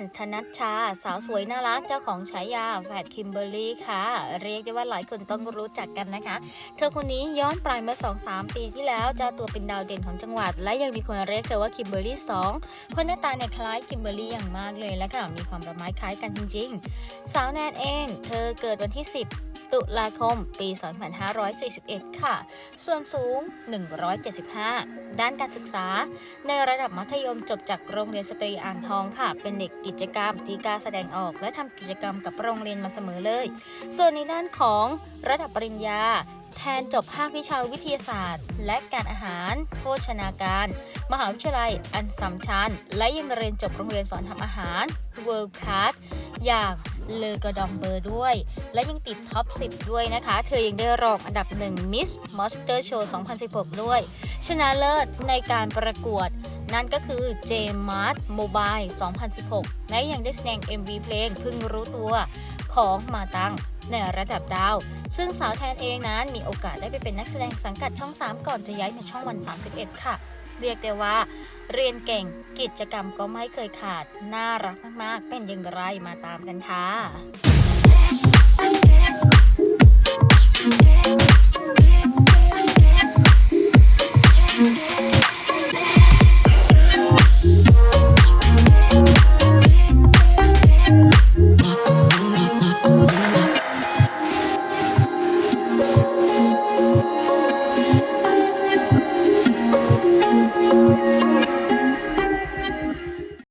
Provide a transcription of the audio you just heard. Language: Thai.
นธนัชชา สาวสวยน่ารักเจ้าของฉายาแฟดคิมเบอร์รี่ค่ะ เรียกได้ว่าหลายคนต้องรู้จักกันนะคะ เธอคนนี้ย้อนปลายเมื่อ 2-3 ปีที่แล้วเจ้าตัวเป็นดาวเด่นของจังหวัด และยังมีคนเรียกเธอว่าคิมเบอร์รี่2เพราะหน้าตาเนี่ยคล้ายคิมเบอร์รี่อย่างมากเลยและก็มีความประมาทคล้ายกันจริงๆ สาวแนนเอง เธอเกิดวันที่ 10 ตุลาคม ปี 2541 ค่ะ ส่วนสูง 175 ด้านการศึกษา ในระดับมัธยมจบจากโรงเรียนสตรีอ่างทองค่ะ เป็นเด็กกิจกรรมที่กล้าแสดงออก และทำกิจกรรมกับโรงเรียนมาเสมอเลย ส่วนในด้านของระดับปริญญาแทนจบภาควิชาวิทยาศาสตร์ และการอาหาร โภชนาการ มหาวิทยาลัยอันสัมชัญ และยังเรียนจบโรงเรียนสอนทำอาหาร World Class อย่าง เลอกระดองเบอร์ด้วย และยังติดท็อป 10 ด้วยนะคะ เธอยังได้รองอันดับหนึ่ง Miss Monster Show 2016 ด้วย ชนะเลิศในการประกวด นั่นก็คือ J Mart Mobile 2016 และยังได้แสดง MV เพลงเพึ่งรู้ตัวของมาตังในระดับดาว ซึ่งสาวแทนเองนั้นมีโอกาสได้ไปเป็นนักแสดงสังกัดช่อง 3 ก่อนจะย้ายมาช่องวัน 31 ค่ะ เรียกได้ว่า เรียนเก่งกิจกรรมก็ไม่เคยขาด น่ารักมากๆ เป็นยังไรมาตามกันค่ะ